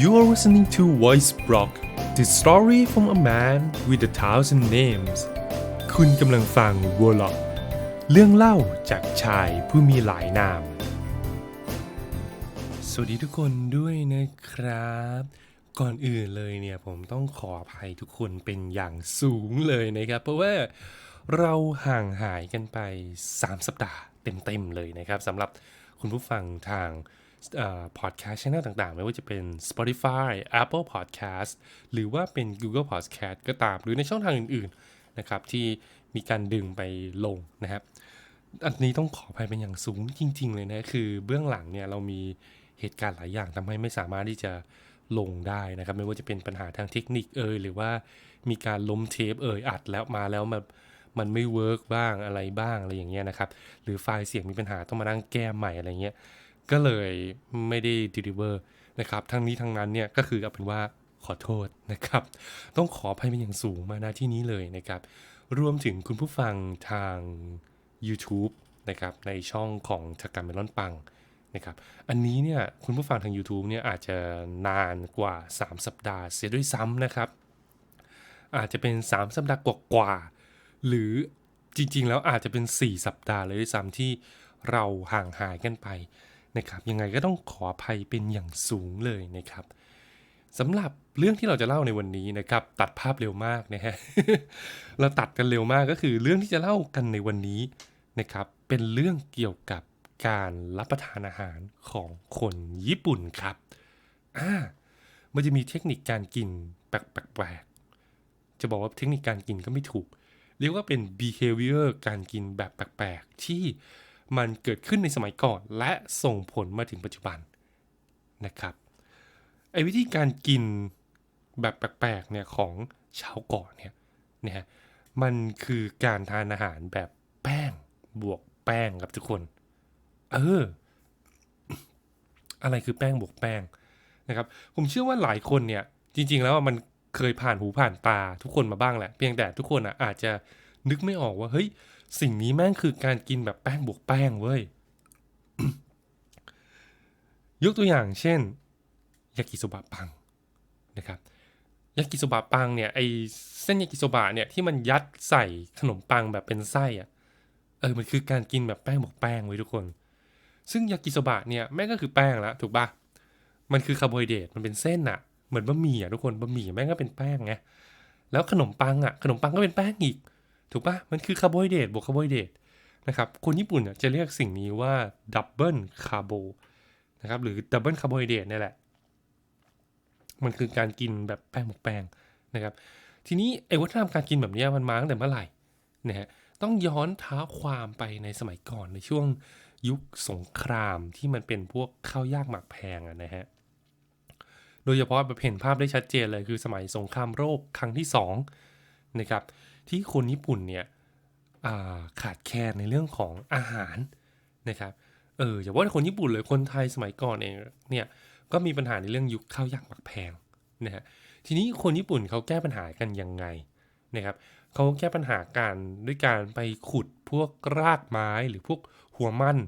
You are listening to Voice Block the story from a man with a thousand names คุณกำลังฟัง w o r l o c k เรื่องเล่าจากชายผู้มีหลายนาม สวัสดีทุกคนด้วยนะครับ ก่อนอื่นเลยเนี่ยผมต้องขออภัยทุกคนเป็นอย่างสูงเลยนะครับ เพราะว่าเราห่างหายกันไป 3 สัปดาห์เต็มๆเลยนะครับสำหรับคุณผู้ฟังทาง พอดแคสต์ช่องต่างๆ ไม่ว่าจะเป็น Spotify Apple Podcast หรือว่าเป็น Google Podcast ก็ตาม หรือในช่องทางอื่นๆนะครับที่มีการดึงไปลงนะครับอันนี้ต้องขออภัยเป็นอย่างสูงจริง ๆ เลยนะ คือเบื้องหลังเนี่ยเรามีเหตุการณ์หลายอย่างทำให้ไม่สามารถที่จะลงได้นะครับ ไม่ว่าจะเป็นปัญหาทางเทคนิคเอ่ยหรือว่ามีการล้มเทปเอ่ยอัดแล้วมาแล้วมันมันไม่เวิร์กบ้างอะไรบ้างอะไรอย่างเงี้ยนะครับ หรือไฟล์เสียงมีปัญหาต้องมานั่งแก้ใหม่อะไรเงี้ย ก็เลยไม่ได้ deliver นะครับทั้งนี้ทั้งนั้นเนี่ยก็คือเอาเป็นว่าขอโทษนะครับ ต้องขออภัยเป็นอย่างสูงมาณที่นี้เลยนะครับ รวมถึงคุณผู้ฟังทาง YouTube นะครับในช่องของชากาเมลอนปังนะครับ อันนี้เนี่ยคุณผู้ฟังทาง YouTube เนี่ยอาจจะนานกว่า 3 สัปดาห์เสียด้วยซ้ำนะครับ อาจจะเป็น 3 สัปดาห์กว่าๆหรือจริงๆ แล้วอาจจะเป็น 4 สัปดาห์เลยด้วยซ้ำที่เราห่างหายกันไป นะครับยังไงก็ต้องขออภัยเป็นอย่างสูงเลยนะครับสำหรับเรื่องที่เราจะเล่าในวันนี้นะครับ ตัดภาพเร็วมากนะฮะเราตัดกันเร็วมากก็คือเรื่องที่จะเล่ากันในวันนี้นะครับ เป็นเรื่องเกี่ยวกับการรับประทานอาหารของคนญี่ปุ่นครับอ่ามันจะมีเทคนิคการกินแปลกๆจะบอกว่าเทคนิคการกินก็ไม่ถูก เรียกว่าเป็น behavior การกินแบบแปลกๆที่ มันเกิดขึ้นในสมัยก่อน และส่งผลมาถึงปัจจุบันนะครับไอ้วิธีการกินแบบแปลกๆเนี่ยของชาวเกาะเนี่ยนะฮะมันคือการทานอาหารแบบแป้งบวกแป้งครับทุกคน เออ อะไรคือแป้งบวกแป้งนะครับ ผมเชื่อว่าหลายคนเนี่ย จริง ๆ แล้วมันเคยผ่านหูผ่านตาทุกคนมาบ้างแหละ เพียงแต่ทุกคนอะอาจจะนึกไม่ออกว่าเฮ้ย สิ่งนี้แม่งคือการกินแบบแป้งบวกแป้งเว้ย ยกตัวอย่างเช่นยากิโซบะปังนะครับยากิโซบะปังเนี่ยไอเส้นยากิโซบะเนี่ยที่มันยัดใส่ขนมปังแบบเป็นไส้อะเออมันคือการกินแบบแป้งบวกแป้งไว้ทุกคน ซึ่งยากิโซบะเนี่ยแม่งก็คือแป้งแล้วถูกปะมันคือคาร์โบไฮเดรตมันเป็นเส้นอะเหมือนบะหมี่อะทุกคนบะหมี่แม่งก็เป็นแป้งไงแล้วขนมปังอะขนมปังก็เป็นแป้งอีก ถูกปะมันคือคาร์โบไฮเดรตบวกคาร์โบไฮเดรตนะครับคนญี่ปุ่นจะเรียกสิ่งนี้ว่าดับเบิลคาร์โบนะครับหรือดับเบิลคาร์โบไฮเดรตนี่แหละ มันคือการกินแบบแป้งหมกแป้งนะครับทีนี้ไอ้วัฒนธรรมการกินแบบนี้มันมาตั้งแต่เมื่อไหร่นะฮะต้องย้อนท้าความไปในสมัยก่อนในช่วงยุคสงครามที่มันเป็นพวกข้าวยากหมากแพงอะนะฮะโดยเฉพาะเห็นภาพได้ชัดเจนเลยคือสมัยสงครามโลกครั้งที่2นะครับ ที่คนญี่ปุ่นเนี่ยขาดแคลนในเรื่องของอาหารนะครับเอออย่าว่าคนญี่ปุ่นเลยคนไทยสมัยก่อนเองเนี่ยก็มีปัญหาในเรื่องยุคข้าวยากหมากแพงนะฮะทีนี้คนญี่ปุ่นเขาแก้ปัญหากันยังไงนะครับเขาแก้ปัญหาการด้วยการไปขุดพวกรากไม้หรือพวกหัวมัน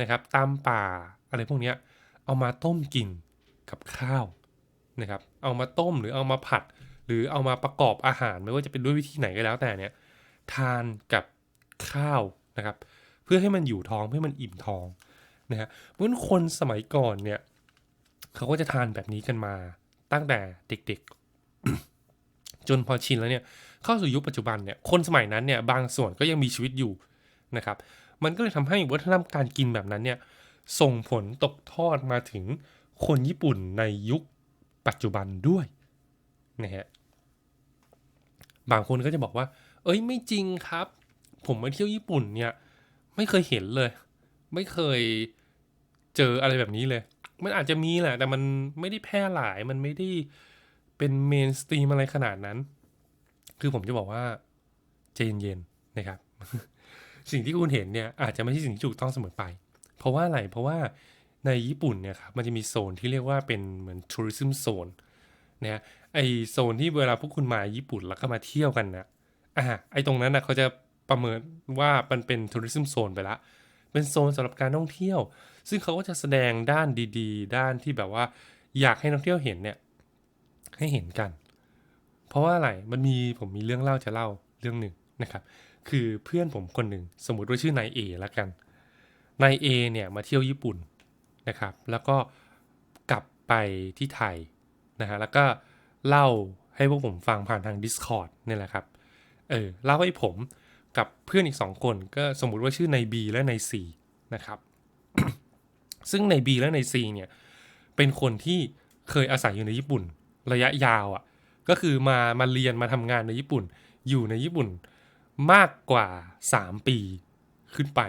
นะครับตามป่าอะไรพวกนี้เอามาต้มกินกับข้าวนะครับเอามาต้มหรือเอามาผัด หรือเอามาประกอบอาหารไม่ว่าจะเป็นด้วยวิธีไหนก็แล้วแต่เนี่ยทานกับข้าวนะครับ เพื่อให้มันอยู่ท้องเพื่อมันอิ่มท้องนะฮะเพราะคนสมัยก่อนเนี่ยเขาก็จะทานแบบนี้กันมาตั้งแต่เด็กๆ จนพอชินแล้วเนี่ยเข้าสู่ยุคปัจจุบันเนี่ยคนสมัยนั้นเนี่ยบางส่วนก็ยังมีชีวิตอยู่นะครับ มันก็เลยทำให้วัฒนธรรมการกินแบบนั้นเนี่ยส่งผลตกทอดมาถึงคนญี่ปุ่นในยุคปัจจุบันด้วยนะฮะ บางคนก็จะบอกว่า เอ้ยไม่จริงครับ ผมมาเที่ยวญี่ปุ่นเนี่ย ไม่เคยเห็นเลย ไม่เคยเจออะไรแบบนี้เลย มันอาจจะมีแหละ แต่มันไม่ได้แพร่หลาย มันไม่ได้เป็นเมนสตรีมอะไรขนาดนั้น คือผมจะบอกว่าใจเย็นๆนะครับ สิ่งที่คุณเห็นเนี่ยอาจจะไม่ใช่สิ่งที่ถูกต้องเสมอไป เพราะว่าอะไร เพราะว่าในญี่ปุ่นเนี่ยครับ มันจะมีโซนที่เรียกว่าเป็นเหมือนทัวริซึมโซน นะไอโซนที่เวลาพวกคุณมาญี่ปุ่นแล้วก็มาเที่ยวกันนะอ่าไอตรงนั้นนะเขาจะประเมินว่ามันเป็นทัวริซึมโซนไปละ เป็นโซนสำหรับการท่องเที่ยว ซึ่งเขาก็จะแสดงด้านดี ๆ ด้านที่แบบว่า อยากให้นักเที่ยวเห็นเนี่ย ให้เห็นกัน เพราะว่าอะไรมันมีผมมีเรื่องเล่าจะเล่าเรื่องหนึ่งนะครับ คือเพื่อนผมคนหนึ่งสมมติว่าชื่อนายเอแล้วกันนายเอเนี่ยมาเที่ยวญี่ปุ่นนะครับ แล้วก็กลับไปที่ไทย นะฮะแล้วก็เล่าให้พวกผมฟังผ่านทาง Discord นี่แหละครับ เออเล่าให้ผมกับเพื่อนอีกสองคนก็สมมุติว่าชื่อในบีและในซีนะครับ ซึ่งในบีและในซีเนี่ย เป็นคนที่เคยอาศัยอยู่ในญี่ปุ่น ระยะยาวอะ่ะ ก็คือมามาเรียนมาทำงานในญี่ปุ่น อยู่ในญี่ปุ่นมากกว่า 3 ปีขึ้นไป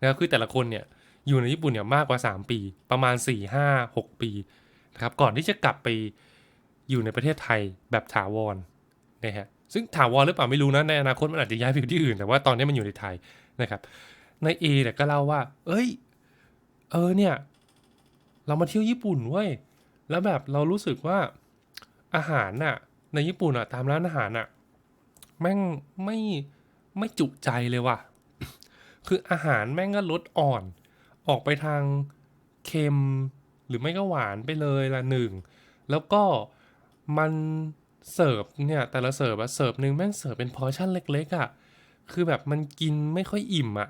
นะครับคือแต่ละคนเนี่ยอยู่ในญี่ปุ่นเนี่ยมากกว่า 3 ปี ประมาณ 4 5 6 ปี นะครับก่อนที่จะกลับไปอยู่ในประเทศไทยแบบถาวรนะฮะซึ่งถาวรหรือเปล่าไม่รู้นะในอนาคตมันอาจจะย้ายไปอยู่ที่อื่น แต่ว่าตอนนี้มันอยู่ในไทยนะครับในเอเนี่ยก็เล่าว่า เอ้ย เออเนี่ย เรามาเที่ยวญี่ปุ่นเว้ยแล้วแบบเรารู้สึกว่าอาหารน่ะ ในญี่ปุ่นอะตามร้านอาหารน่ะแม่งไม่ไม่จุใจเลยว่ะ คืออาหารแม่งก็รสอ่อน ออกไปทางเค็ม หรือไม่ก็หวานไปเลยละหนึ่งแล้วก็มันเสิร์ฟเนี่ยแต่ละเสิร์ฟอะเสิร์ฟหนึ่งแม่งเสิร์ฟเป็นพอร์ชั่นเล็กๆอะคือแบบมันกินไม่ค่อยอิ่มอะ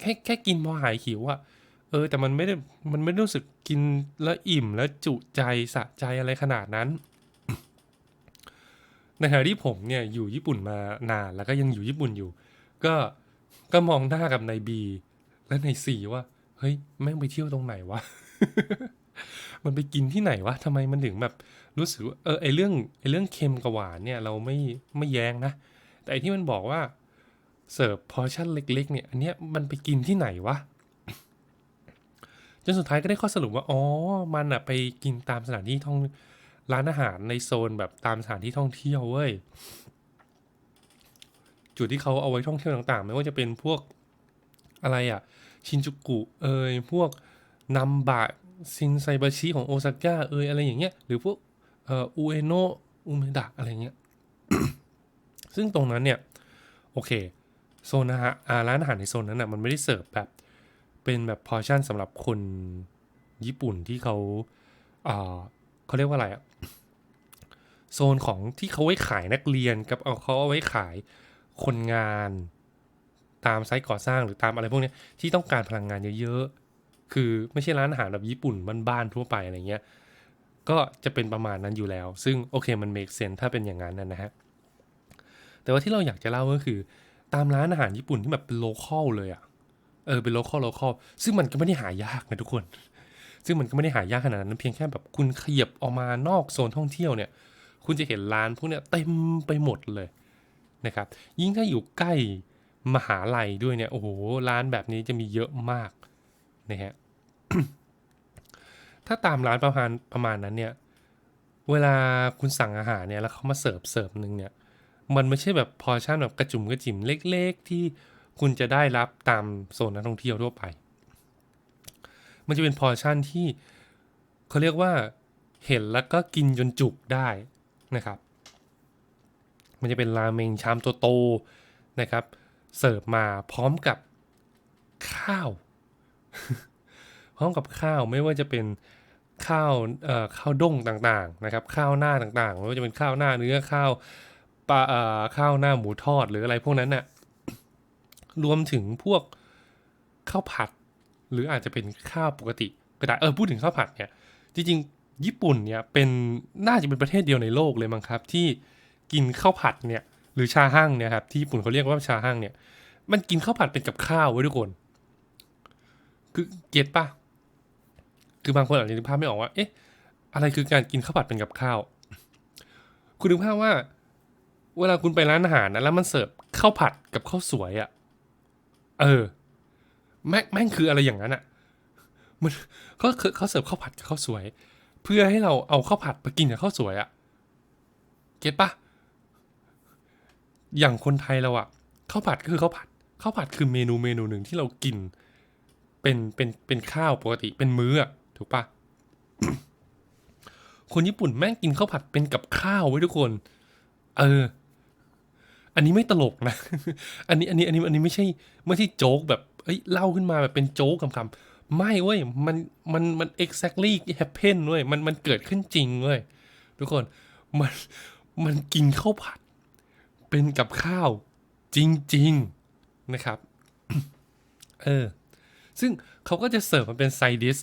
แค่แค่กินพอหายหิวอะเออแต่มันไม่ได้มันไม่รู้สึกกินแล้วอิ่มแล้วจุใจสะใจอะไรขนาดนั้น ในขณะที่ผมเนี่ยอยู่ญี่ปุ่นมานานแล้วก็ยังอยู่ญี่ปุ่นอยู่ ก็ก็มองหน้ากับนายบี และนายซีว่า เฮ้ย แม่งไปเที่ยวตรงไหนวะ มันไปกินที่ไหนวะทำไมมันถึงแบบรู้สึกว่าเออไอเรื่องไอเรื่องเค็มกับหวานเนี่ยเราไม่ไม่แย้งนะ แต่ไอที่มันบอกว่าเสิร์ฟพอชั่นเล็ก ๆ เนี่ย อันเนี้ยมันไปกินที่ไหนวะจนสุดท้ายก็ได้ข้อสรุปว่าอ๋อมันอะไปกินตามสถานที่ท่องร้านอาหารในโซนแบบตามสถานที่ท่องเที่ยวเว้ยจุดที่เขาเอาไว้ท่องเที่ยวต่างๆ ไม่ว่าจะเป็นพวกอะไรอะชินจูกุเอยพวกนัมบะ ซินไซบาชิของโอซาก้าเอยอะไรอย่างเงี้ย หรือพวกเอ่ออุเอโนะอุเมดะอะไรเงี้ย ซึ่งตรงนั้นเนี่ย โอเค โซนอาหารร้านอาหารในโซนนั้นอะมันไม่ได้เสิร์ฟแบบเป็นแบบพอชั่นสำหรับคนญี่ปุ่นที่เขาอ่าเขาเรียกว่าอะไรอะโซนของที่เขาไว้ขายนักเรียนกับเอาเขาเอาไว้ขายคนงานตามไซต์ก่อสร้างหรือตามอะไรพวกนี้ที่ต้องการพลังงานเยอะ คือไม่ใช่ร้านอาหารแบบญี่ปุ่นบ้านๆทั่วไปอะไรเงี้ยก็จะเป็นประมาณนั้นอยู่แล้ว ซึ่งโอเคมัน make sense ถ้าเป็นอย่างนั้นนะนะฮะแต่ว่าที่เราอยากจะเล่าก็คือตามร้านอาหารญี่ปุ่นที่แบบเป็นโลคอลเลยอะเออเป็นโลคอลโลคอลซึ่งมันก็ไม่ได้หายากนะทุกคน ซึ่งมันก็ไม่ได้หายากขนาดนั้นเพียงแค่แบบคุณขยับออกมานอกโซนท่องเที่ยวเนี่ย คุณจะเห็นร้านพวกเนี้ยเต็มไปหมดเลยนะครับ ยิ่งถ้าอยู่ใกล้มหาลัยด้วยเนี่ยโอ้โหร้านแบบนี้จะมีเยอะมาก นะฮะถ้าตามร้านประมาณประมาณนั้นเนี่ย เวลาคุณสั่งอาหารเนี่ยแล้วเขามาเสิร์ฟเสิร์ฟหนึ่งเนี่ย มันไม่ใช่แบบพอชั่นแบบกระจุ่มกระจิ๋มเล็ก ๆ ที่คุณจะได้รับตามโซนนักท่องเที่ยวทั่วไป มันจะเป็นพอชั่นที่เขาเรียกว่าเห็นแล้วก็กินจนจุกได้นะครับ มันจะเป็นราเมงชามโตๆนะครับ เสิร์ฟมาพร้อมกับข้าว พร้อมกับข้าวไม่ว่าจะเป็นข้าวเอ่อข้าวด้งต่างๆนะครับ ข้าวหน้าต่างๆไม่ว่าจะเป็นข้าวหน้าเนื้อข้าวปลาเอ่อข้าวหน้าหมูทอดหรืออะไรพวกนั้นน่ะรวมถึงพวกข้าวผัด หรืออาจจะเป็นข้าวปกติก็ได้เออพูดถึงข้าวผัดเนี่ยจริงๆ ญี่ปุ่นเนี่ยเป็นน่าจะเป็นประเทศเดียวในโลกเลยมั้งครับ ที่กินข้าวผัดเนี่ยหรือชาหั่งเนี่ยครับที่ญี่ปุ่นเขาเรียกว่าชาหั่งเนี่ย มันกินข้าวผัดเป็นกับข้าวไว้ทุกคน คือเก็ตปะ คือบางคนอาจจะนึกภาพไม่ออกว่า เอ๊ะ อะไรคือการกินข้าวผัดเป็นกับข้าว คุณนึกภาพว่า เวลาคุณไปร้านอาหารนะแล้วมันเสิร์ฟข้าวผัดกับข้าวสวยอะ่ะ เออ แม่งแม่งคืออะไรอย่างนั้นอะ่ะ มันเขาคือเขาเสิร์ฟข้าวผัดกับข้าวสวย เพื่อให้เราเอาข้าวผัดมากินกับข้าวสวยอะ่ะ เก็ตปะอย่างคนไทยเราอะข้าวผัดก็คือข้าวผัดข้าวผัดคือเมนูเมนูหนึ่งที่เรากิน เป็นเป็นเป็นข้าวปกติเป็นมื้ออะ ถูกปะคนญี่ปุ่นแม่งกินข้าวผัดเป็นกับข้าวไว้ทุกคน เออ อันนี้ไม่ตลกนะ อันนี้อันนี้อันนี้อันนี้ไม่ใช่ไม่ใช่โจ๊กแบบเอ้ยเล่าขึ้นมาแบบเป็นโจ๊กคำๆไม่เว้ยมันมันมัน exactly happen เว้ยมันมันเกิดขึ้นจริงเว้ยทุกคนมันมันกินข้าวผัด เป็นกับข้าวจริง ๆนะครับ เออ ซึ่งเขาก็จะเสิร์ฟมันเป็นไซดิส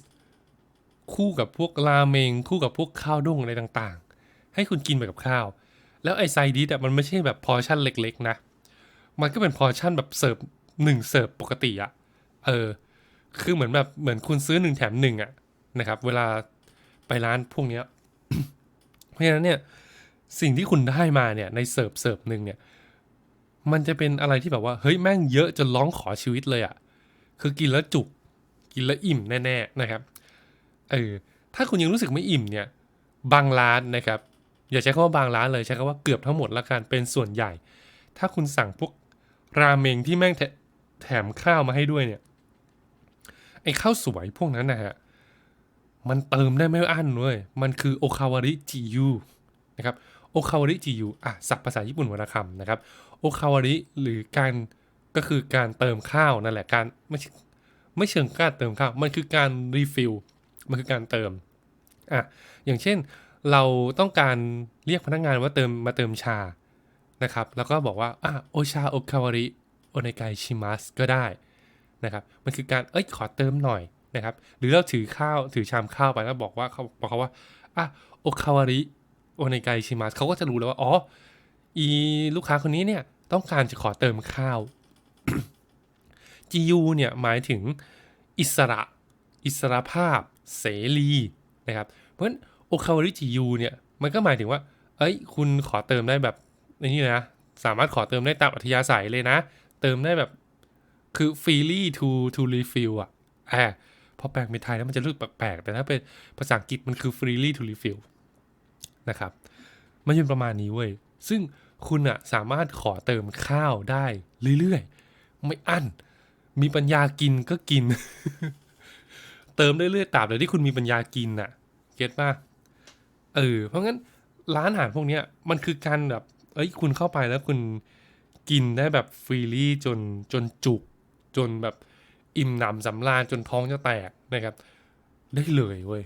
คู่กับพวกราเมง คู่กับพวกข้าวด้งอะไรต่างๆ ให้คุณกินไปกับข้าว แล้วไอไซดิสอะมันไม่ใช่แบบพอชั่นเล็กๆนะ มันก็เป็นพอชั่นแบบเสิร์ฟหนึ่งเสิร์ฟปกติอะเออ คือเหมือนแบบเหมือนคุณซื้อหนึ่งแถมหนึ่งอะนะครับ เวลาไปร้านพวกเนี้ย เพราะฉะนั้นเนี่ยสิ่งที่คุณได้มาเนี่ยในเสิร์ฟเสิร์ฟหนึ่งเนี่ย มันจะเป็นอะไรที่แบบว่า เฮ้ยแม่งเยอะจนร้องขอชีวิตเลยอะคือกินแล้วจุก กินแล้วอิ่มแน่ ๆ นะครับ เออถ้าคุณยังรู้สึกไม่อิ่มเนี่ยบางร้านนะครับ อย่าใช้คำว่าบางร้านเลยใช้คำว่าเกือบทั้งหมดละกันเป็นส่วนใหญ่ ถ้าคุณสั่งพวกราเมงที่แม่งแถแถมข้าวมาให้ด้วยเนี่ยไอ้ข้าวสวยพวกนั้นนะฮะมันเติมได้ไม่อั้นเว้ยมันคือโอคาวาริจิยูนะครับโอคาวาริจิยูอะศัพท์ภาษาญี่ปุ่นวรรณคำนะครับโอคาวาริหรือการก็คือการเติมข้าวนั่นแหละการไม่ไม่เชิงการเติมข้าว มันคือการรีฟิล มันคือการเติมอะอย่างเช่นเราต้องการเรียกพนักงานว่าเติมมาเติมชานะครับ แล้วก็บอกว่าอะโอชาโอคาวาริโอเนไกชิมัสก็ได้นะครับ มันคือการเอ้ยขอเติมหน่อยนะครับ หรือเราถือข้าวถือชามข้าวไปแล้วบอกว่าเขาบอกเขาว่าอะโอคาวาริโอเนไกชิมัสเขาก็จะรู้แล้วว่าอ๋ออีลูกค้าคนนี้เนี่ยต้องการจะขอเติมข้าว GU เนี่ยหมายถึงอิสระ อิสระภาพ เสรีนะครับเพราะฉะนั้นโอคาวาริจิยูเนี่ยมันก็หมายถึงว่า เอ้ย คุณขอเติมได้แบบในนี่นะ สามารถขอเติมได้ตามอัธยาศัยเลยนะ เติมได้แบบคือ freely to to refill อะแอบพอแปลเป็นไทยแล้วมันจะรู้สึกแปลกๆ แต่ถ้าเป็นภาษาอังกฤษมันคือ freely to refill นะครับ มันเป็นประมาณนี้เว้ย ซึ่งคุณอะสามารถขอเติมข้าวได้เรื่อยๆ ไม่อั้น มีปัญญากินก็กิน เติมเรื่อยๆตราบเลยที่คุณมีปัญญากินน่ะ เก็ตป่ะเออ เพราะงั้นร้านอาหารพวกเนี้ยมันคือการแบบ เอ้ย คุณเข้าไปแล้วคุณกินได้แบบฟรีลี่จนจนจุก จนแบบอิ่มหนำสำราญจนท้องจะแตกนะครับ ได้เลยเว้ย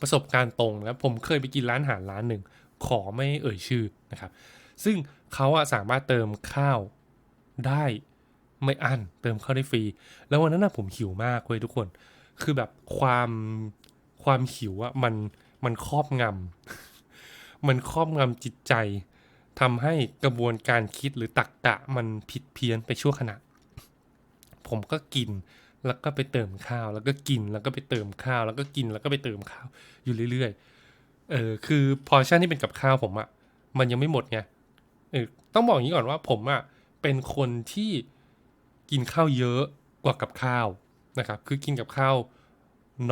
ประสบการณ์ตรงนะผมเคยไปกินร้านอาหารร้านหนึ่ง ขอไม่เอ่ยชื่อนะครับ ซึ่งเขาอะสามารถเติมข้าวได้ไม่อั้นเติมข้าวได้ฟรี แล้ววันนั้นนะผมหิวมากเว้ยทุกคน คือแบบความความหิวอะมันมันครอบงำมันครอบงำจิตใจทำให้กระบวนการคิดหรือตักกะมันผิดเพี้ยนไปชั่วขณะ ผมก็กินแล้วก็ไปเติมข้าว แล้วก็กินแล้วก็ไปเติมข้าว แล้วก็กินแล้วก็ไปเติมข้าวอยู่เรื่อยๆ เออคือพอชั่นที่เป็นกับข้าวผมอะมันยังไม่หมดไงเออต้องบอกอย่างนี้ก่อนว่าผมอะเป็นคนที่กินข้าวเยอะกว่ากับข้าว นะครับ คือกินกับข้าว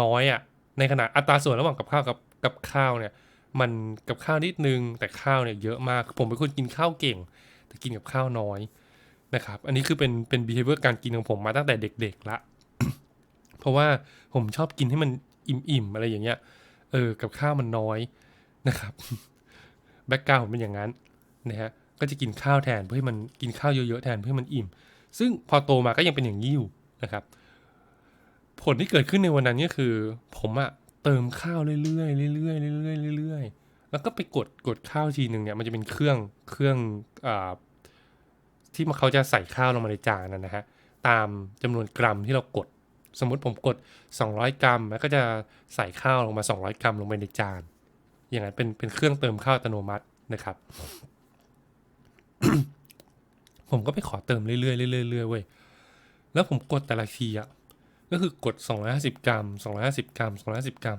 น้อยอะในขณะอัตราส่วนระหว่างกับข้าวกับกับข้าวเนี่ย มันกับข้าวนิดนึง แต่ข้าวเนี่ยเยอะมาก ผมเป็นคนกินข้าวเก่ง แต่กินกับข้าวน้อยนะครับ อันนี้คือเป็นเป็น behavior การกินของผมมาตั้งแต่เด็กๆละ เพราะว่าผมชอบกินให้มันอิ่มๆอะไรอย่างเงี้ย เออ กับข้าวมันน้อยนะครับแบ็กกราวผมเป็นอย่างนั้นนะฮะ ก็จะกินข้าวแทนเพื่อให้มันกินข้าวเยอะๆแทนเพื่อให้มันอิ่ม ซึ่งพอโตมาก็ยังเป็นอย่างนี้อยู่นะครับ ผลที่เกิดขึ้นในวันนั้นก็คือ ผมอะเติมข้าวเรื่อยๆเรื่อยๆเรื่อยๆเรื่อยๆแล้วก็ไปกดกดข้าวทีหนึ่งเนี่ยมันจะเป็นเครื่องเครื่องอ่าที่มันเขาจะใส่ข้าวลงมาในจานนะนะฮะตามจำนวนกรัมที่เรากด สมมุติผมกด 200 กรัม แล้วก็จะใส่ข้าวลงมา 200 กรัมลงไปในจาน อย่างนั้นเป็นเป็นเครื่องเติมข้าวอัตโนมัตินะครับ ผมก็ไปขอเติมเรื่อยๆเรื่อยๆเรื่อยๆเว้ยแล้วผมกดแต่ละทีอะ ก็คือกด 250 กรัม 250 กรัม 250 กรัม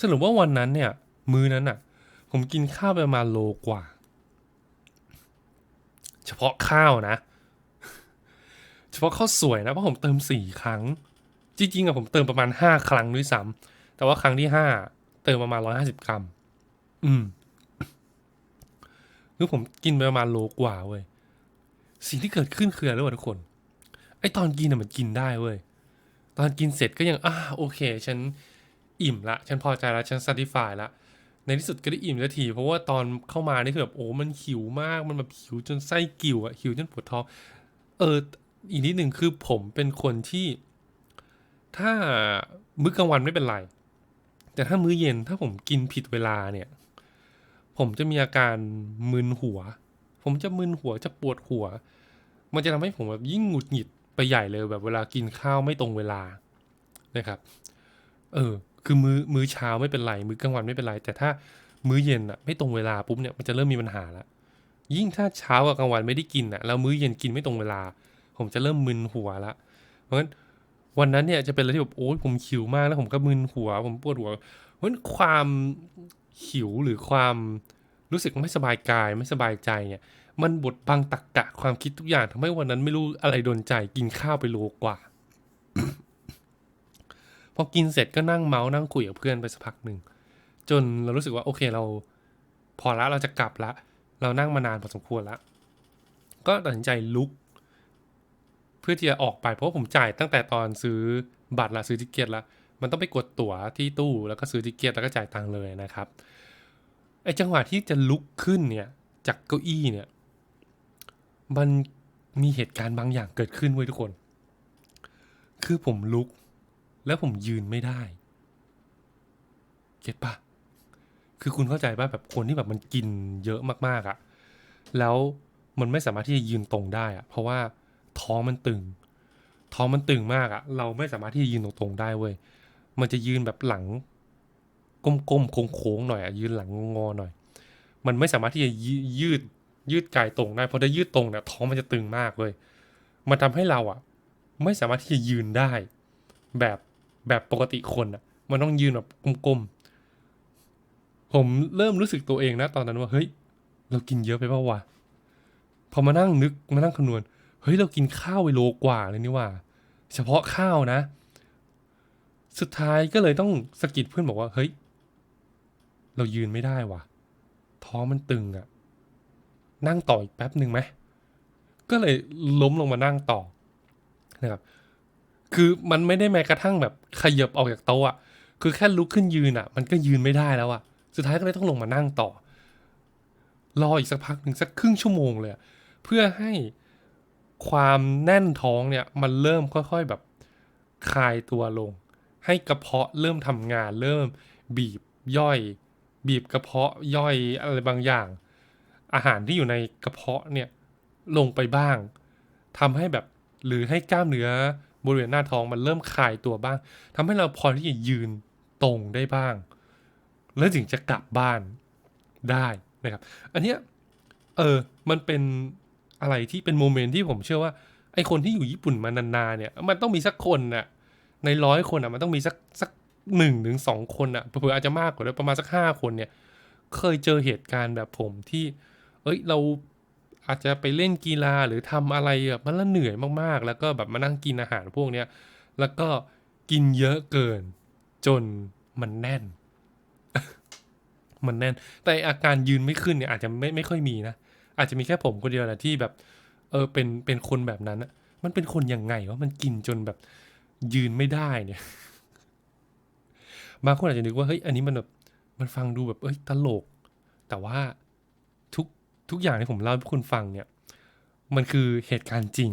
สรุปว่าวันนั้นเนี่ย มื้อนั้นอะผมกินข้าวไปมาโลกว่า เฉพาะข้าวนะ เฉพาะข้าวสวยนะ เพราะผมเติมสี่ครั้ง จริงๆอะผมเติมประมาณห้าครั้งด้วยซ้ำแต่ว่าครั้งที่ห้าเติมประมาณร้อยห้าสิบกรัม อืมคือผมกินไปประมาณโลกว่าเว้ย สิ่งที่เกิดขึ้นคืออะไรรู้ป่ะทุกคน ไอตอนกินอะมันกินได้เว้ย ตอนกินเสร็จก็ยังอ่าโอเค ฉันอิ่มละ ฉันพอใจละฉัน satisfy ละ ในที่สุดก็ได้อิ่มสักที เพราะว่าตอนเข้ามานี่คือแบบโอ้ มันหิวมาก มันแบบหิวจนไส้กิ่วอะหิวจนปวดท้อง เออ อีกนิดหนึ่งคือผมเป็นคนที่ ถ้ามื้อกลางวันไม่เป็นไร แต่ถ้ามื้อเย็นถ้าผมกินผิดเวลาเนี่ย ผมจะมีอาการมึนหัว ผมจะมึนหัวจะปวดหัว มันจะทำให้ผมแบบยิ่งหงุดหงิด ใหญ่เลยแบบเวลากินข้าวไม่ตรงเวลานะครับ เออ คือมื้อมื้อเช้าไม่เป็นไร มื้อกลางวันไม่เป็นไร แต่ถ้ามื้อเย็นอะไม่ตรงเวลาปุ๊บเนี่ยมันจะเริ่มมีปัญหาละยิ่งถ้าเช้ากับกลางวันไม่ได้กินอะแล้วมื้อเย็นกินไม่ตรงเวลา ผมจะเริ่มมึนหัวละเพราะฉะนั้นวันนั้นเนี่ยจะเป็นอะไรที่แบบโอ้ยผมหิวมากแล้วผมก็มึนหัว ผมปวดหัวเพราะฉะนั้นความหิวหรือความรู้สึกไม่สบายกายไม่สบายใจเนี่ย มันบดบังตักกะความคิดทุกอย่างทำให้วันนั้นไม่รู้อะไรโดนใจกินข้าวไปโลกว่า พอกินเสร็จก็นั่งเมาส์นั่งคุยกับเพื่อนไปสักพักหนึ่ง จนเรารู้สึกว่าโอเคเรา พอละเราจะกลับละ เรานั่งมานานพอสมควรละ ก็ตัดสินใจลุก เพื่อที่จะออกไปเพราะผมจ่ายตั้งแต่ตอนซื้อบัตรละซื้อทิเกตละมันต้องไปกดตั๋วที่ตู้แล้วก็ซื้อทิเกตแล้วก็จ่ายตังค์เลยนะครับไอจังหวะที่จะลุกขึ้นเนี่ยจากเก้าอี้เนี่ย มันมีเหตุการณ์บางอย่างเกิดขึ้นเว้ยทุกคน คือผมลุก แล้วผมยืนไม่ได้ เก็ตปะคือคุณเข้าใจป่ะแบบคนที่แบบมันกินเยอะมากๆอะ่ะ แล้วมันไม่สามารถที่จะยืนตรงได้อะ่ะ เพราะว่าท้องมันตึง ท้องมันตึงมากอะ่ะ เราไม่สามารถที่จะยืนตรงๆได้เว้ย มันจะยืนแบบหลังก้มๆโค้งๆหน่อยอะ่ะยืนหลังงอหน่อย มันไม่สามารถที่จะยืยืด ยืดกายตรงได้เพราะถ้ายืดตรงเนี่ยท้องมันจะตึงมากเลยมันทำให้เราอะ ไม่สามารถที่จะยืนได้ แบบแบบปกติคนอะ มันต้องยืนแบบก้มๆผมเริ่มรู้สึกตัวเองนะตอนนั้นว่าเฮ้ย เรากินเยอะไปเปล่าวะพอมานั่งนึกมานั่งคำนวณเฮ้ยเรากินข้าวไปโลกว่าเลยนี่ว่า เฉพาะข้าวนะ สุดท้ายก็เลยต้องสะกิดเพื่อนบอกว่าเฮ้ย เรายืนไม่ได้ว่ะ ท้องมันตึงอะ นั่งต่ออีกแป๊บหนึ่งไหมก็เลยล้มลงมานั่งต่อนะครับคือมันไม่ได้แม้กระทั่งแบบขยับออกจากโต๊ะอะคือแค่ลุกขึ้นยืนอะมันก็ยืนไม่ได้แล้วอะสุดท้ายก็เลยต้องลงมานั่งต่อ รออีกสักพักหนึ่งสักครึ่งชั่วโมงเลยเพื่อให้ความแน่นท้องเนี่ยมันเริ่มค่อยๆแบบคลายตัวลง ให้กระเพาะเริ่มทำงาน เริ่มบีบย่อย บีบกระเพาะย่อยอะไรบางอย่าง อาหารที่อยู่ในกระเพาะเนี่ยลงไปบ้างทำให้แบบหรือให้กล้ามเนื้อบริเวณหน้าท้องมันเริ่มคลายตัวบ้างทำให้เราพอที่จะยืนตรงได้บ้าง แล้วถึงจะกลับบ้านได้นะครับ อันเนี้ยเออมันเป็นอะไรที่เป็นโมเมนต์ที่ผมเชื่อว่าไอคนที่อยู่ญี่ปุ่นมานานๆเนี่ย มันต้องมีสักคนน่ะในร้อยคนอะมันต้องมีสักสักหนึ่งถึงสองคนอะเผื่ออาจจะมากกว่าด้วยประมาณสักห้าคนเนี่ย เคยเจอเหตุการณ์แบบผมที่ เอ้ยเราอาจจะไปเล่นกีฬาหรือทำอะไรแบบมันละเหนื่อยมากๆ แล้วก็แบบมานั่งกินอาหารพวกเนี้ยแล้วก็กินเยอะเกิน จนมันแน่น มันแน่น แต่อาการยืนไม่ขึ้นเนี่ยอาจจะไม่ไม่ค่อยมีนะอาจจะมีแค่ผมคนเดียวแหละที่แบบเออเป็นเป็นคนแบบนั้นอะมันเป็นคนยังไงวะมันกินจนแบบยืนไม่ได้เนี่ยบางคนอาจจะนึกว่าเฮ้ยอันนี้มันแบบมันฟังดูแบบเอ้ยตลก แต่ว่า ทุกอย่างที่ผมเล่าให้คุณฟังเนี่ย มันคือเหตุการณ์จริง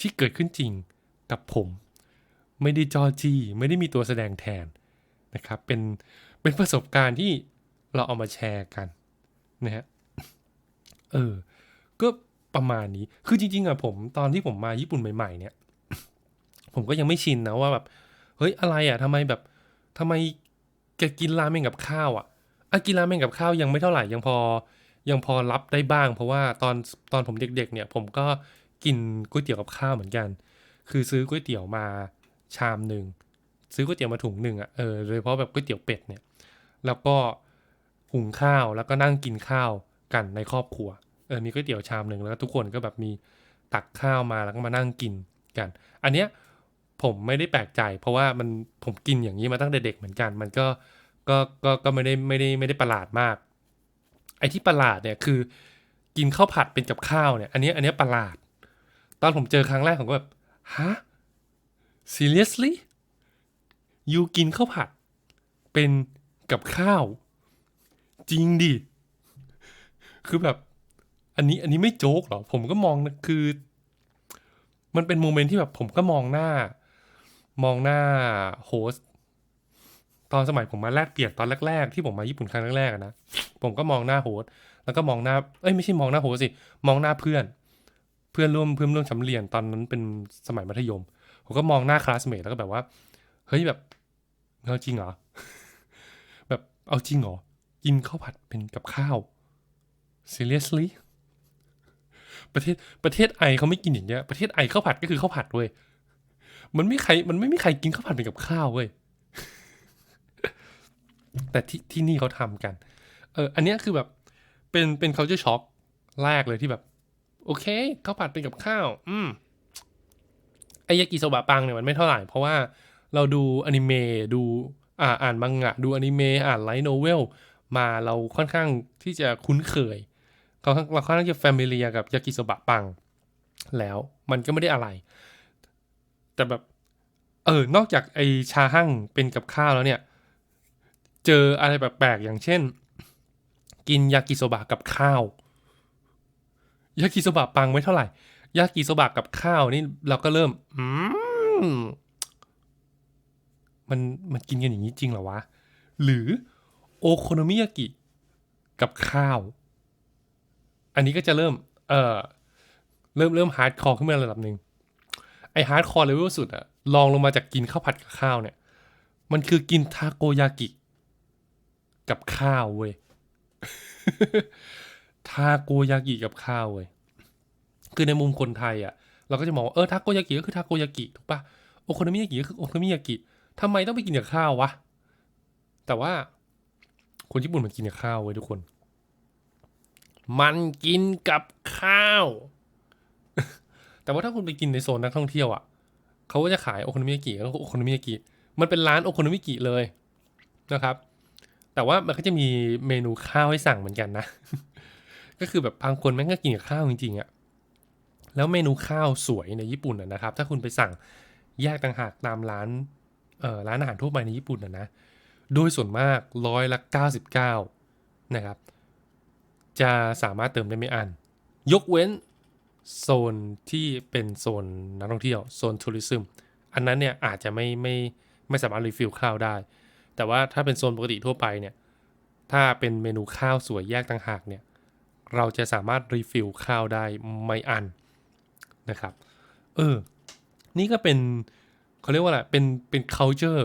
ที่เกิดขึ้นจริงกับผม ไม่ได้จอจี้ไม่ได้มีตัวแสดงแทนนะครับ เป็นเป็นประสบการณ์ที่เราเอามาแชร์กันนะฮะเออ ก็ประมาณนี้ คือจริงๆอะผมตอนที่ผมมาญี่ปุ่นใหม่ ๆ เนี่ย ผมก็ยังไม่ชินนะว่าแบบ เฮ้ยอะไรอะทำไมแบบทำไมแกกินราเมงกับข้าวอะอะกินราเมงกับข้าวยังไม่เท่าไหร่ยังพอ ยังพอรับได้บ้าง เพราะว่าตอนตอนผมเด็กๆเนี่ย ผมก็กินก๋วยเตี๋ยวกับข้าวเหมือนกัน คือซื้อก๋วยเตี๋ยวมาชามหนึ่งซื้อก๋วยเตี๋ยวมาถุงหนึ่งอะเออโดยเฉพาะแบบก๋วยเตี๋ยวเป็ดเนี่ย แล้วก็หุงข้าวแล้วก็นั่งกินข้าวกันในครอบครัวเออมีก๋วยเตี๋ยวชามหนึ่งแล้วทุกคนก็แบบมีตักข้าวมาแล้วก็มานั่งกินกัน อันเนี้ยผมไม่ได้แปลกใจ เพราะว่ามันผมกินอย่างนี้มาตั้งแต่เด็กเหมือนกัน มันก็ก็ก็ก็ไม่ได้ไม่ได้ไม่ได้ประหลาดมาก ไอ้ที่ประหลาดเนี่ยคือ กินข้าวผัดเป็นกับข้าวเนี่ย อันนี้อันนี้ประหลาด ตอนผมเจอครั้งแรกผมก็แบบฮะ seriously ยูกินข้าวผัด เป็นกับข้าว จริงดิ คือแบบ อันนี้อันนี้ไม่โจ๊กหรอ ผมก็มองนะคือ มันเป็นโมเมนต์ที่แบบผมก็มองหน้า มองหน้าโฮส ตอนสมัยผมมาแลกเปลี่ยนตอนแรก ๆ ที่ผมมาญี่ปุ่นครั้งแรกๆนะผมก็มองหน้าโฮสแล้วก็มองหน้าเอ้ยไม่ใช่มองหน้าโฮสสิมองหน้าเพื่อน เพื่อนร่วมเพื่อนร่วมชั้นเรียนตอนนั้นเป็นสมัยมัธยม ผมก็มองหน้าคลาสเมทแล้วก็แบบว่าเฮ้ยแบบเอาจริงเหรอแบบเอาจริงเหรอกินข้าวผัดเป็นกับข้าว seriously ประเทศประเทศไอเขาไม่กินอย่างเงี้ยประเทศไอข้าวผัดก็คือข้าวผัดเว้ยมันไม่ใครมันไม่มีใครกินข้าวผัดเป็นกับข้าวเว้ย แต่ที่ที่นี่เขาทำกัน เออ อันนี้คือแบบเป็นเป็น culture shock แรกเลยที่แบบ โอเคข้าวผัดเป็นกับข้าว อืมไอยากิโซบะปังเนี่ยมันไม่เท่าไหร่ เพราะว่าเราดูอนิเมะดูอ่าอ่านมังงะ ดูอนิเมะอ่านไลท์โนเวลมาเราค่อนข้างที่จะคุ้นเคยเราเราค่อนข้างจะแฟมิเลียกับยากิโซบะปัง แล้วมันก็ไม่ได้อะไร แต่แบบ เออ นอกจากไอชาหั่งเป็นกับข้าวแล้วเนี่ย เจออะไรแปลกๆอย่างเช่น กินยากิโซบะกับข้าวยากิโซบะปังไม่เท่าไหร่ยากิโซบะกับข้าวนี่เราก็เริ่ม อืมมันมันกินกันอย่างนี้จริงเหรอวะ หรือโอโคโนมิยากิกับข้าว อันนี้ก็จะเริ่ม เออเริ่มเริ่มฮาร์ดคอร์ขึ้นมาระดับหนึ่งไอฮาร์ดคอร์เลเวลสุดอะลองลงมาจากกินข้าวผัดกับข้าวเนี่ย มันคือกินทาโกยากิ กับข้าวเว้ยทาโกยากิกับข้าวเว้ยคือในมุมคนไทยอะ เราก็จะมองเออทาโกยากิก็คือทาโกยากิถูกปะโอโคโนมิยากิก็คือโอโคโนมิยากิทำไมต้องไปกินกับข้าววะ แต่ว่า คนญี่ปุ่นมันกินกับข้าวเว้ยทุกคน มันกินกับข้าว แต่ว่าถ้าคุณไปกินในโซนนักท่องเที่ยวอะเขาก็จะขายโอโคโนมิยากิแล้วก็โอโคโนมิยากิมันเป็นร้านโอโคโนมิกิเลยนะครับ แต่ว่ามันก็จะมีเมนูข้าวให้สั่งเหมือนกันนะ ก็คือแบบบางคนแม่งก็กินกับข้าวจริงๆอะแล้วเมนูข้าวสวยในญี่ปุ่นนะครับ ถ้าคุณไปสั่งแยกต่างหากตามร้านเอ่อร้านอาหารทั่วไปในญี่ปุ่นอะนะ โดยส่วนมากร้อยละ99 นะครับ จะสามารถเติมได้ไม่อัน ยกเว้นโซนที่เป็นโซนนักท่องเที่ยวโซนทัวริซึมอันนั้นเนี่ยอาจจะไม่ไม่ไม่สามารถรีฟิลข้าวได้ แต่ว่าถ้าเป็นโซนปกติทั่วไปเนี่ยถ้าเป็นเมนูข้าวสวยแยกต่างหากเนี่ยเราจะสามารถรีฟิลข้าวได้ไม่อันนะครับเออนี่ก็เป็นเขาเรียกว่าอะไรเป็นเป็น culture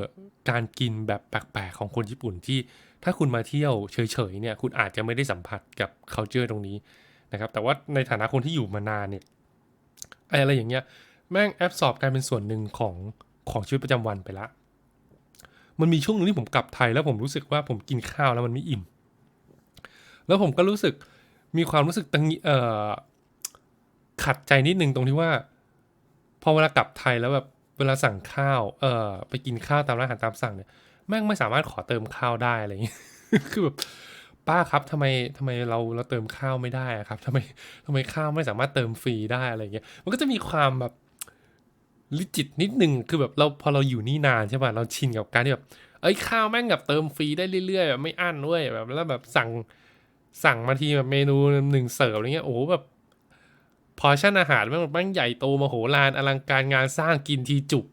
การกินแบบแปลกๆของคนญี่ปุ่นที่ถ้าคุณมาเที่ยวเฉยๆเนี่ยคุณอาจจะไม่ได้สัมผัสกับ culture ตรงนี้นะครับแต่ว่าในฐานะคนที่อยู่มานานเนี่ยไอ้อะไรอย่างเงี้ยแม่งแอบสอบกลายเป็นส่วนหนึ่งของของชีวิตประจำวันไปละ มันมีช่วงหนึงที่ผมกลับไทยแล้วผมรู้สึกว่าผมกินข้าวแล้วมันไม่อิ่ม แล้วผมก็รู้สึกมีความรู้สึกตังเอ่อขัดใจนิดนึงตรงที่ว่า พอเวลากลับไทยแล้วแบบเวลาสั่งข้าวเอ่อไปกินข้าวตามร้านอาหารตามสั่งเนี่ยแม่งไม่สามารถขอเติมข้าวได้อะไรอย่างเงี้ยคือแบบป้าครับทำไมทำไมเราเราเติมข้าวไม่ได้อะครับทำไมทำไมข้าวไม่สามารถเติมฟรีได้อะไรอย่างเงี้ยมันก็จะมีความแบบ ลิจิตนิดนึงคือแบบเราพอเราอยู่นี่นานใช่ป่ะเราชินกับการที่แบบเอ้ยข้าวแม่งแบบเติมฟรีได้เรื่อยๆแบบไม่อั้นด้วยแบบแล้วแบบสั่งสั่งมาทีแบบเมนูหนึ่งเสิร์ฟอะไรเงี้ยโอ้โหแบบพอชั่นอาหารแม่งแม่งใหญ่โตมโหฬารอลังการงานสร้างกินทีจุก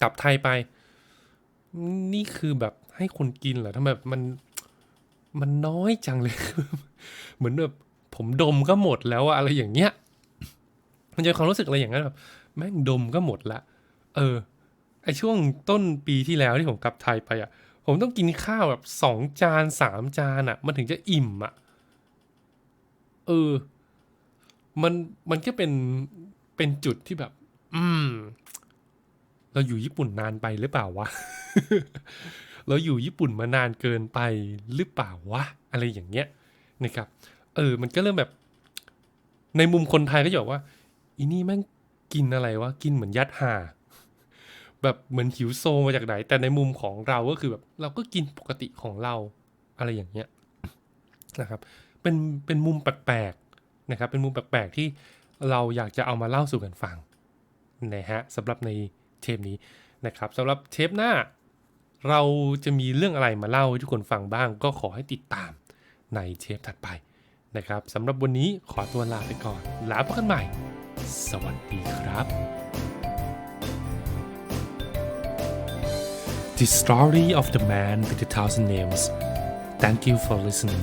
กลับไทยไป นี่คือแบบให้คนกินเหรอทำไมแบบมันมันน้อยจังเลย เหมือนแบบผมดมก็หมดแล้วอะอะไรอย่างเงี้ย มันจะความรู้สึกอะไรอย่างนั้นแบบ แม่งดมก็หมดละ เออ ไอช่วงต้นปีที่แล้วที่ผมกลับไทยไปอะ ผมต้องกินข้าวแบบสองจานสามจานอะ มันถึงจะอิ่มอะ เออ มันมันก็เป็นเป็นจุดที่แบบ อืม เราอยู่ญี่ปุ่นนานไปหรือเปล่าวะ เราอยู่ญี่ปุ่นมานานเกินไปหรือเปล่าวะ อะไรอย่างเงี้ยนะครับ เออ มันก็เริ่มแบบ ในมุมคนไทยก็จะบอกว่า อีนี่แม่ง กินอะไรวะ กินเหมือนยัดห่าแบบเหมือนหิวโซมาจากไหน แต่ในมุมของเราก็คือแบบเราก็กินปกติของเราอะไรอย่างเงี้ยนะครับเป็นเป็นมุมแปลกๆนะครับ เป็นมุมแปลกๆที่เราอยากจะเอามาเล่าสู่กันฟังนะฮะสำหรับในเทปนี้นะครับสำหรับเทปหน้า เราจะมีเรื่องอะไรมาเล่าให้ทุกคนฟังบ้าง ก็ขอให้ติดตามในเทปถัดไปนะครับสำหรับวันนี้ขอตัวลาไปก่อน แล้วพบกันใหม่ สวัสดีครับ The Story of the Man with a Thousand Names Thank you for listening